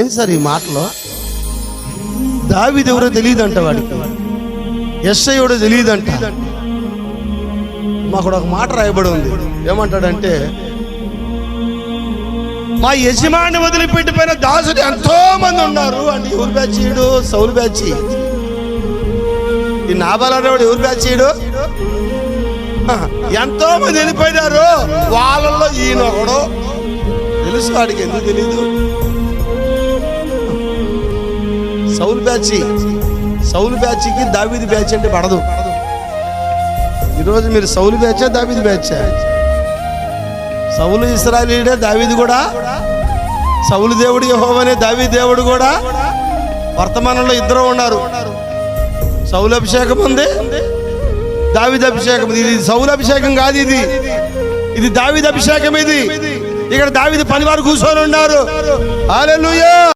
ఏం సార్ ఈ మాటలో? దావిదెవరో తెలియదంట వాడికి ఎస్ఐ ఎవడో తెలియదంట. మాకు ఒక మాట రాయబడి ఉంది. ఏమంటాడంటే మా యజమాని వదిలిపెట్టిపోయిన దాసుడు ఎంతో మంది ఉన్నారు. అంటే ఎవరు బ్యాచ్ చేయడు? సౌలు బ్యాచ్ ఈ నాబాలనేవాడు ఎవరు బ్యాచ్ చేయడు? ఎంతో మంది వెళ్ళిపోయినారు. వాళ్ళల్లో ఈయన ఒకడు. తెలుసు వాడికి? ఎందుకు తెలీదు? సౌలు బ్యాచ్. సౌలు బ్యాచ్కి దావీది బ్యాచ్ అంటే పడదు. ఈరోజు మీరు సౌలు బ్యాచా దావీది బ్యాచా? సౌలు ఇస్రాయలీడే దావీది కూడా? సౌలు దేవుడు యహోవనే దావీ దేవుడు కూడా? వర్తమానంలో ఇద్దరు ఉన్నారు. సౌలు అభిషేకం ఉంది దావిద అభిషేకం. ఇది సౌలు అభిషేకం కాదు ఇది. ఇది దావిద అభిషేకం ఇది. ఇక్కడ దావిద పని వారు కూర్చొని ఉన్నారు.